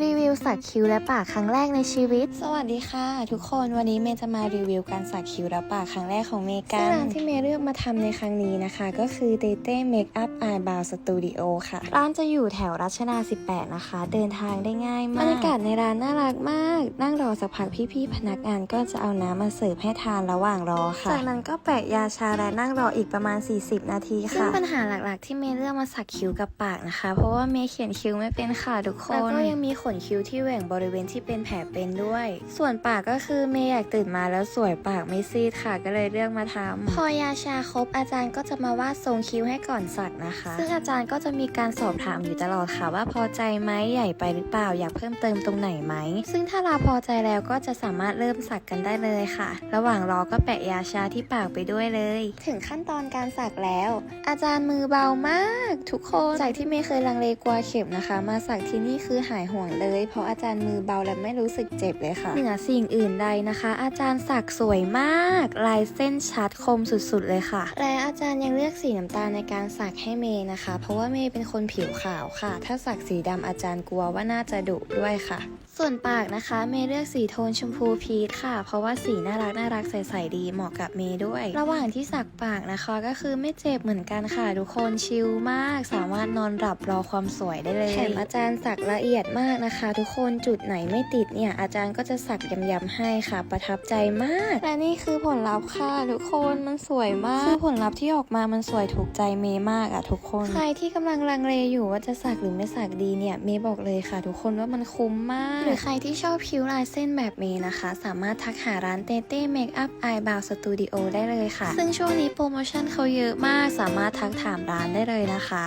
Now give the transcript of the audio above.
รีวิวสักคิ้วและปากครั้งแรกในชีวิต สวัสดีค่ะ ทุกคนวันนี้เมย์จะมารีวิวการสักคิ้วและปากครั้งแรกของเมย์กันซึ่งร้านที่เมย์เลือกมาทำในครั้งนี้นะคะ ก็คือเตเต้เมคอัพไอบาวสตูดิโอค่ะ ร้านจะอยู่แถวรัชดา18 นะคะ เดินทางได้ง่ายมาก บรรยากาศในร้านน่ารักมาก นั่งรอสักพักพี่ๆพนักงานก็จะเอาน้ำมาเสิร์ฟให้ทานระหว่างรอค่ะ จากนั้นก็แปะยาชาและนั่งรออีกประมาณ 40 นาทีค่ะซึ่งปัญหาหลักๆ ที่เมย์เลือกมาสักคิ้วกับปากนะคะ เพราะว่าเมย์เขียนคิ้วไม่เป็นค่ะทุกคนแล้วก็ยังมีขนคิ้วที่แหว่งบริเวณที่เป็นแผลเป็นด้วย ส่วนปากก็คือเมย์อยากตื่นมาแล้วสวยปากไม่ซีดค่ะก็เลยเลือกมาทำพอยาชาครบอาจารย์ก็จะมาวาดทรงคิ้วให้ก่อนสักนะคะ ซึ่งอาจารย์ก็จะมีการสอบถามอยู่ตลอดค่ะว่าพอใจไหมใหญ่ไปหรือเปล่าอยากเพิ่มเติมตรงไหนไหม ซึ่งถ้าเราพอใจแล้วก็จะสามารถเริ่มสักกันได้เลยค่ะ ระหว่างรอก็แปะยาชาที่ปากไปด้วยเลย ถึงขั้นตอนการสักแล้ว อาจารย์มือเบามาก ทุกคนจากที่ไม่เคยลังเลกลัวเข็มนะคะ มาสักที่นี่คือหายห่วงเลยเพราะอาจารย์มือเบาและไม่รู้สึกเจ็บเลยค่ะเหนือสิ่งอื่นใดนะคะ อาจารย์สักสวยมาก ลายเส้นชัดคมสุดๆเลยค่ะ และอาจารย์ยังเลือกสีน้ำตาลในการสักให้เมย์นะคะ เพราะว่าเมย์เป็นคนผิวขาวค่ะ ถ้าสักสีดำอาจารย์กลัวว่าน่าจะดุด้วยค่ะ ส่วนปากนะคะเมย์เลือกสีโทนชมพูพีชค่ะ เพราะว่าสีน่ารักน่ารักใสๆดีเหมาะกับเมย์ด้วย ระหว่างที่สักปากนะคะก็คือไม่เจ็บเหมือนกันค่ะทุกคนชิลมาก สามารถนอนหลับรอความสวยได้เลยแถมอาจารย์สักละเอียดมากนะคะทุกคนจุดไหนไม่ติดเนี่ยอาจารย์ก็จะสักย้ำๆให้ค่ะ ประทับใจมาก และนี่คือผลลัพธ์ค่ะ ทุกคนมันสวยมากคือผลลัพธ์ที่ออกมามันสวยถูกใจเมย์มากอะทุกคน ใครที่กำลังลังเลอยู่ว่าจะสักหรือไม่สักดีเนี่ยเมย์บอกเลยค่ะ ทุกคนว่ามันคุ้มมาก หรือใครที่ชอบคิ้วลายเส้นแบบเมย์นะคะ สามารถทักหาร้านเต้เต้เมคอัพไอบาวสตูดิโอได้เลยค่ะ ซึ่งช่วงนี้โปรโมชั่นเขาเยอะมาก สามารถทักถามร้านได้เลยนะคะ